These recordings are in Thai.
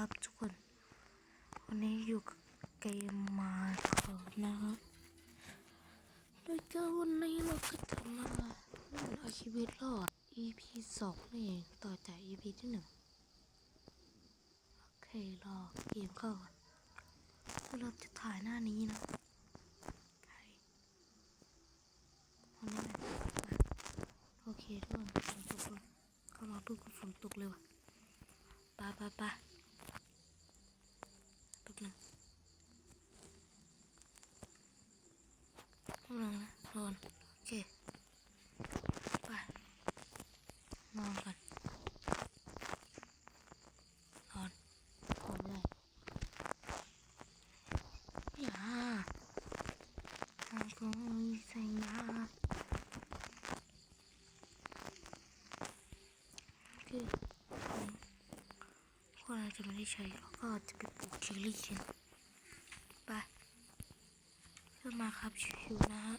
ครับทุกคน วันนี้อยู่กับเกมมาครับนะครับโดยก็วันนี้เราก็จะมาเล่นเอาชีวิตรอด EP สองนี่เองต่อจาก EP ที่หนึ่งโอเครอเกมเข้าก่อนเราจะถ่ายหน้านี้นะใครวันนี้นะมาโอเคทุกคนฝนตกแล้วก็รอดูฝนตกเลยว่ะไปไปไป๊บนึงแป๊บนึงนะนอนโอเค ไป นอนก่อนนอนนอนเลยอย่าทางตรงนี้ใส่ยาคือพวก เราจะไม่ได้ใช้แล้วก็จะไปปลูกเชอรี่กันไปขึ้นมาครับชิวๆนะฮะ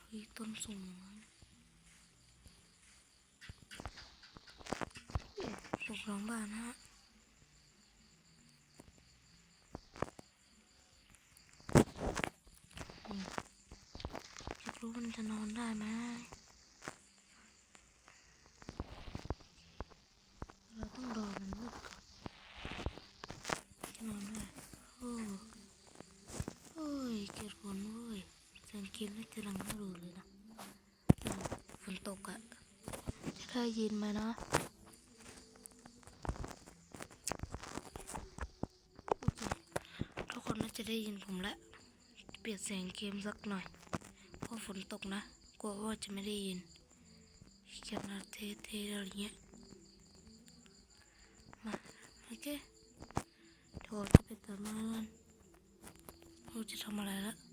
เฮ้ยต้นสูงปลูกหลังบ้านนะฮะอยากรู้มันจะนอนได้ไหมเราต้องรอมันมืดก่อนจะนอนได้โอ้โอ้ยเกิดฝนเว้ยเสียงเกมน่าจะรังน่าดูเลยนะฝนตกอะได้ยินไหมนะโอเคทุกคนน่าจะได้ยินผมแล้วเปลี่ยนเสียงเกมสักหน่อยเพราะฝนตกนะกลัวว่าจะไม่ได้ยินเก็บนาเทเทอะไรเงี้ยมาโอเคเดี๋ยวจะไปเติมน้ำมันเราจะทำอะไรละ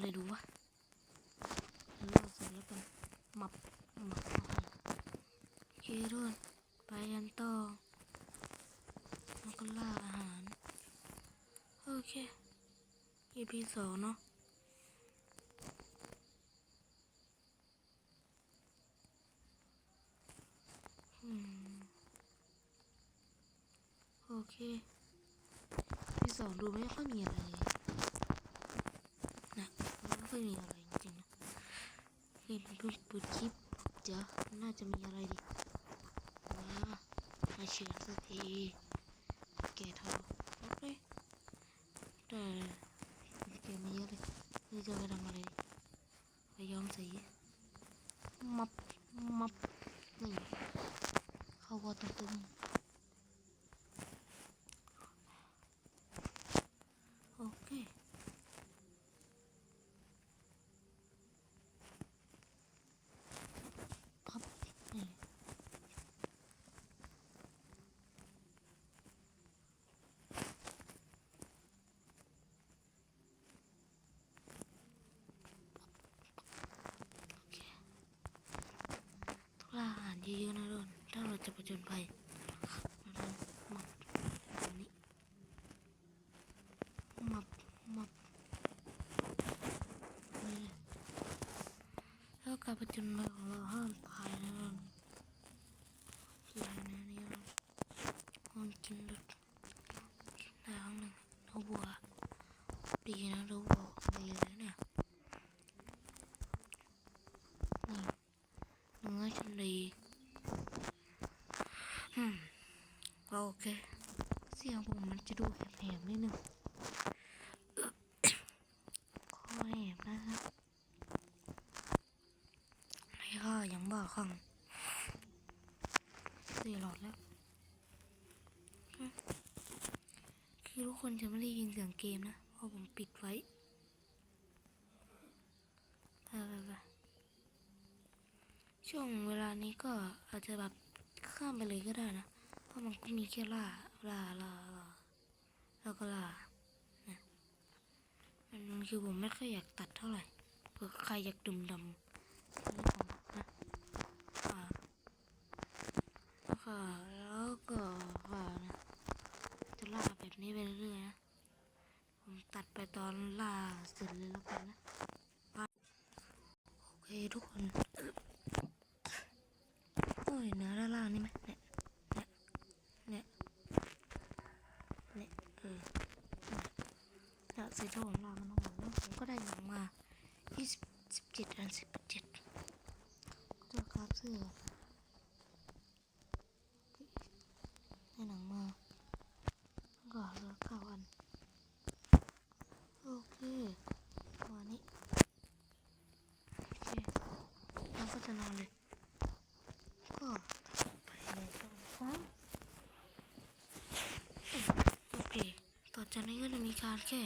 ทำอะไรดูวะเลิกเสร็จแล้วกันหมับหมับเอาให้โอเคทุกคนไปกันต่อแล้วก็ล่าอาหาร โอเค EP สองเนาะโอเค ที่สองดูไม่ค่อยมีอะไร ค่อยมีอะไรจริงๆนะเฮ้ยเพิ่งเปิดคลิปเดี๋ยวน่าจะมีอะไรดิมามาเชียร์สักทีแกเท่าโอเคแต่แกมีเยอะเลยนี่จะไปทำอะไรไปย้อมสีมับมับนี่เขาวัดตึงๆ โอเค ครับนี่โอเค เยอะๆนะทุกคนถ้าเราจะประจนภัยเราต้องหมับแบบนี้มับมับนี่แล้วการประจนภัยของเราห้ามตายนะทุกคนคือในนี้เราห้ามกินรถได้ครั้งหนึ่งเราบัวดีนะเราบัวดีเลยเนี่ยนี่เนื้อฉันดี อืมโอเค เสียงผมมันจะดูแหบๆนิดนึงอึ๊บคอแหบนะครับไม่ค่ะยังบ้าคลั่งสี่หลอดแล้วคือทุกคนจะไม่ได้ยินเสียงเกมนะ เพราะผมปิดไว้ไปไปไปช่วงเวลานี้ก็อาจจะแบบ ข้ามไปเลยก็ได้นะ เพราะมันก็มีแค่ล่าล่าล่าล่าแล้วก็ล่านะมันคือผมไม่ค่อยอยากตัดเท่าไหร่เผื่อใครอยากดื่มดำนี่ของนะอ่าแล้วก็แล้วก็ว่านะจะล่าแบบนี้ไปเรื่อยๆนะผมตัดไปตอนล่าเสร็จเลยแล้วกันนะโอเคทุกคน โอ้ยเนื้อด้านล่างนี่ไหมเนี่ย เนี่ย เนี่ย เนี่ย เออเนี่ยเนี่ยสีทองล่างมันออกมาแล้วผมก็ได้หนังมายี่สิบสิบเจ็ดอันสิบเจ็ดก็จะคราบเสื้อได้หนังมาก็เหลือเก้าอัน โอเควันนี้ โอเคเราก็จะนอนเลย ก็ไปเลยครับโอเค ต่อจากนี้ก็จะมีการแค่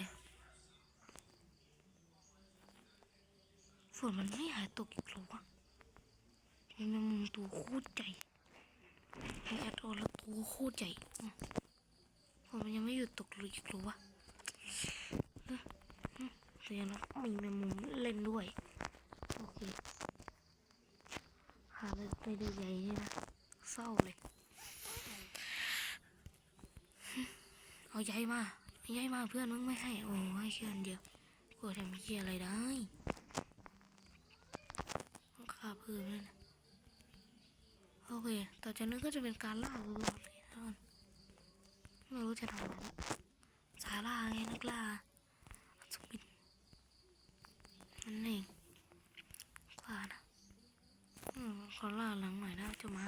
ฝนมันไม่หายตกอีกหรอวะมีแมงมุมตัวโคตรใหญ่มีแอดออนแล้วตัวโคตรใหญ่อืมฝนมันยังไม่หยุดตกเลยอีกหรอวะเอ๊ะอืมแต่ยังนะมีแมงมุมเล่นด้วย โอเคหาเลยไม่ได้ใหญ่นี่นะเศร้าเลย เอาใหญ่มาเอาใหญ่มาเพื่อนมึงไม่ให้ โอ้ให้แค่อันเดียวกลัวทำเหี้ยอะไรได้ ต้องฆ่าเพื่อนนั่นะโอเค ต่อจากนั้นก็จะเป็นการล่าตลอดเลยนะไม่รู้จะทำอะไรสายล่าไงนักล่าอัศวินนั่นเองกว่านะอืมขอล่าหลังหน่อยนะเจ้ามา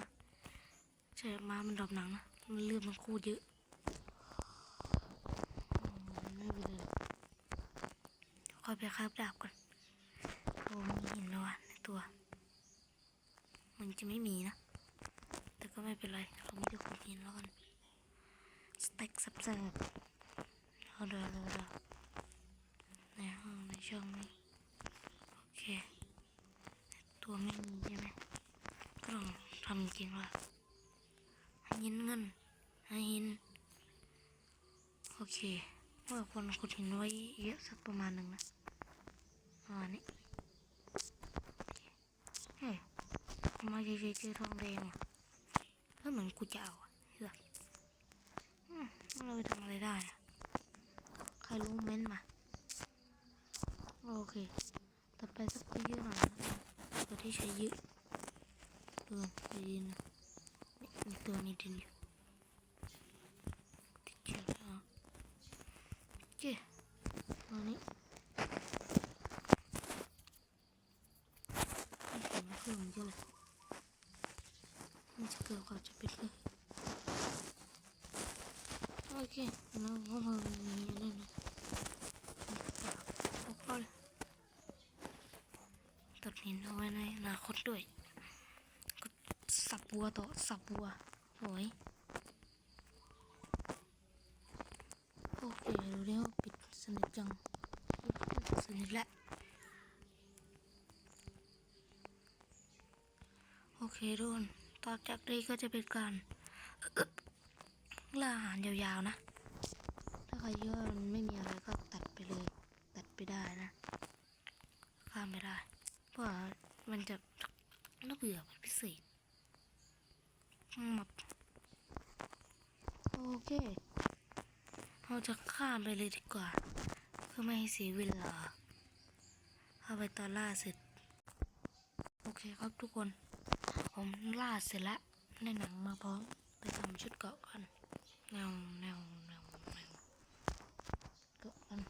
ใช่มามันดรอปหนังนะมันเลือดมันคตรเยอะไม่เป็นไรค่อยไปคาบดาบก่อนโอ้มีหินแล้วอะในตัว มันจะ ไม่มีนะ แต่ก็ไม่เป็นไร เราไม่ได้ขุดหินแล้วกันสเต็กสับแสบเอาเดี๋ยวเดี๋ยวเดี๋ยวในห้องในช่องนี้ โอเค ตัวไม่มีใช่ไหมก็ต้องทำจริงว่าให้ยินเงินให้ยิน โอเคว่าคนขุดหินไว้เยอะสักประมาณหนึ่งนะประมาณนี้เฮ้ยทำ ไมาเจอเจอทองแดงอะแล้วเหมือนกูจะเอาอะเหือืมเราไปทำอะไรได้อะใครรู้เม้นมา โอเค ต่อไปสักเยอะหน่อยนะตัวที่ใช้เยอะเดินไปดินนะนี่มีตัวมีดินอยู่ติดเชื้อแล้วโอเคตัวนี้ไม่เห็นไม่เคยมันเยอะเลยมันจะเกิดก่อนจะปิดเลยโอเคแล้วก็มามีอะไรนะโอเคเลยตัดหินเอาไว้ในอนาคตด้วยก็สับบัวต่อสับบัวโอ้ยโอเคดูเดี๋ยวปิดสนิทจังสนิทแล้วโอเคทุกคน ต่อจากนี้ก็จะเป็นการล่าอาหารยาวๆนะ ถ้าใครเยอะมันไม่มีอะไรก็ตัดไปเลย ตัดไปได้นะข้ามไม่ได้ เพราะมันจะน่าเบื่อเป็นพิเศษหมดโอเค เราจะข้ามไปเลยดีกว่า เพื่อไม่ให้เสียเวลาเข้าไปตอนล่าเสร็จ โอเคครับทุกคน ผมล่าเสร็จแล้วในหนังมาพร้อมไปทำชุดเกาะกันแนวแนวแนวแนวเกาะกัน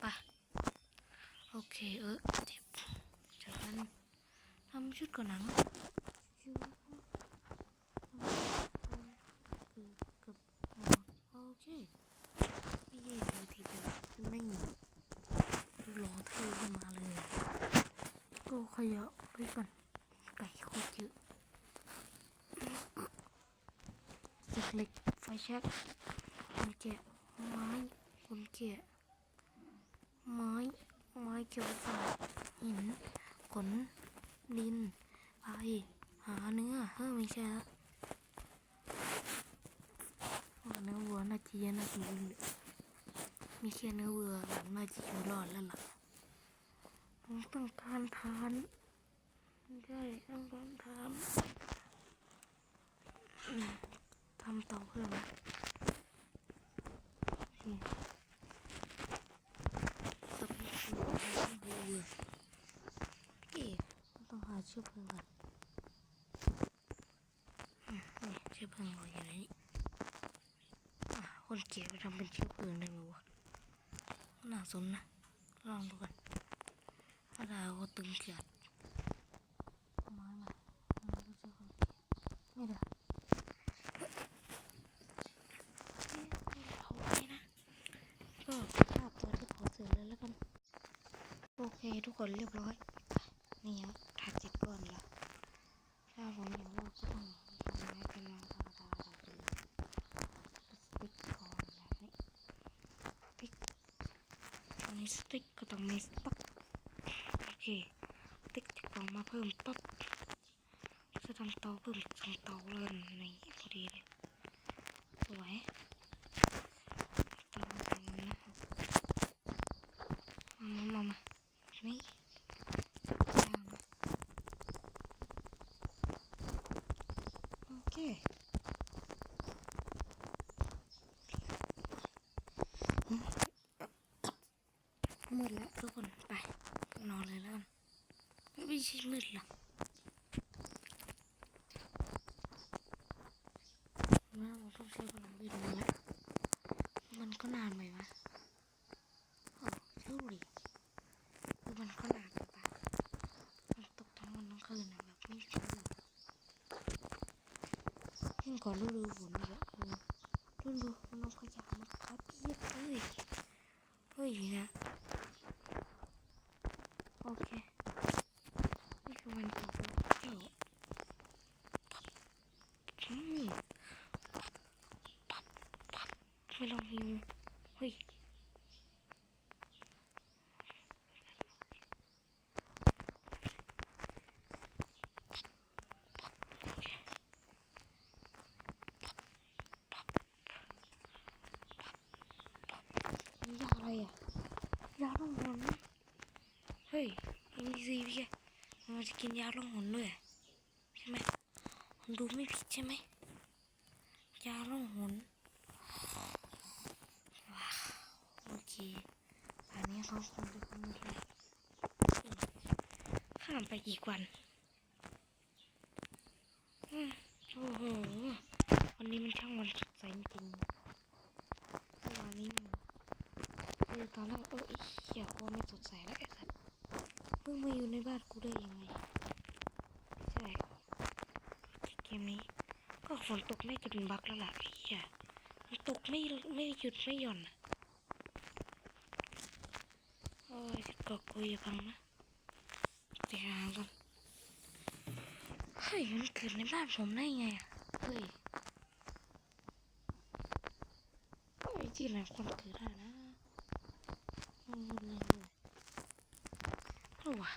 ไปโอเคเออเจ็บจากนั้นทำชุดเก่อนหนังชุดเกือเกือบหมดโอเคไม่แย่เลยทีเดียวไม่หนีรอเท่ขึ้นมาเลย ก็ขยะไปก่อนไก่โคตรเยอะเหล็กๆไฟแช็กคนแกะไม้คนแกะไม้ไม้เกี่ยวกับหินขนดินไปหาเนื้อเฮ้ยไม่ใช่ละเนื้อวัวน่าจะเยอะน่าจะวิ่งมีแค่เนื้อวัวน่าจะอยู่รอดแล้วล่ะต้องการทานได้ต้องการทาน ทำเตาเพิ่มนะโอเคสับมือเบื่อเอ๊ะต้องหาเชื้อเพลิงก่อนอืมนี่เชื้อเพลิงเราอยู่ในนี้อ่คนเก็บไปทำเป็นเชื้อเพลิงได้ไหมวะน่าสนนะ ลองดูกันถ้าดาตึงเกียดมาละมาดูเจ้าของไม่ได้เผาไปนะ ก็ภาพตอนที่เผาเสร็จแล้วแล้วกัน โอ เคทุกคนเรียบร้อย นี่ครับถัดจิตก่อนละถ้าผมอย่างว่าก็ต้องทำให้เป็นมาธรรมดาเราจะสติ๊กก่อนแบบนี้สติ๊กอันนี้สติ๊กก็ต้องมีสต็อกโอเคสติ๊กจากล่องมาเพิ่มปั๊บจะทำเตาเพิ่มสองเตาเลยนี่พอดีเลย สวยเตาตรงนี้นะครับเอามามามานี่ย่างนะโอเคอืม มืดแล้วทุกคนไป นอนเลยแล้วกันไม่ใช่มืดหรอกว่าเราต้องใช้พลังไปดูแล้วมันก็นานไหมวะโอ้ชูดิมันก็นานไปปะมันตกทั้งวันทั้งคืนอะแบบไม่รู้เลยยิ่งก่อนฤดูฝนอีกอะดูดูดูนเอาขยะมาทับเพียบเลยเฮ้ยนะ โอเค นี่คือวันตกแล้วอืม ไม่ลองหิวเฮ้ยยาอะไรอะยาต้องหนเฮ้ยมันมีซีพี่แกมันจะกินยาล่องหนด้วยใช่ไหมดูไม่ผิดใช่ไหมยาล่องหนว้าว อันนี้เขาคงจะคงเลยข้ามไปอีกวันโอ้โห วันนี้มันช่างวันสดใสจริงเมื่อวานนี้คือตอนแรกเออไอ้เหี้ยว่าไม่สดใสแล้วไอ้สัสเพิ่งมาอยู่ในบ้านกูได้ยังไงใช่เกมนี้ ก็ฝนตกไม่จนบักแล้วล่ะไอ้เหี้ยมันตกไม่ไม่หยุดไม่หย่อนอะโกอกกูอย่าพังนะไปหาก่อนเฮ้ยมันเกิดในบ้านผมได้ไงอะเฮ้ยเฮ้ยที่ไหนคนเกิดได้นะอืมเลยเลยเอาวะ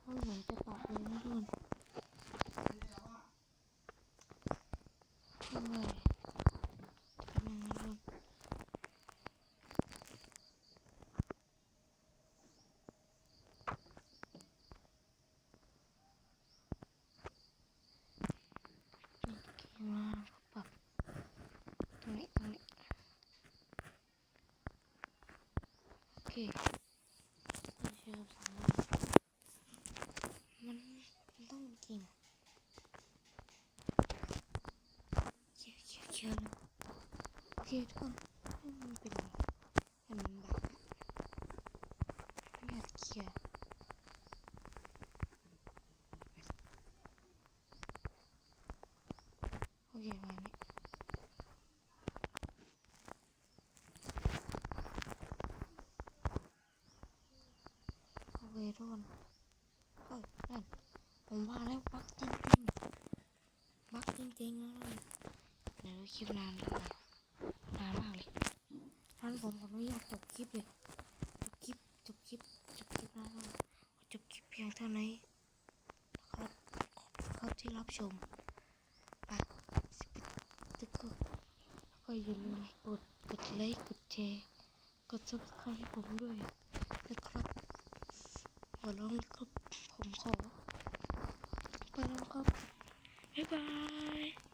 เขาเหมือนจะตอบเลยนะทุกคนทำไมทำไมนะทุกคน เคไม่เชื่อสามารถมันมันต้องจริงเคลียร์เคลียร์เคลียร์เลยโอเคทุกคนให้มันเป็นให้มันบักอะไม่อยากเคลียร์โอเคมานี้ โอเคทุกคนเฮ้ยนั่น ผมว่าแล้วบักจริงๆบักจริงๆนะเดี๋ยวคลิปนานแล้วนนานมากเลยท่านผมขออนุญาตจบคลิปเลยจบคลิปจบคลิปจบคลิปแล้วจบคลิปเพียงเท่านี้นะครับขอบคุณครับที่รับชมไปสปิดตึกก็อย่าลืมกดกดไลค์กดแชร์กด subscribe ผมด้วยนะครับขอร้องครับผมขอ ไป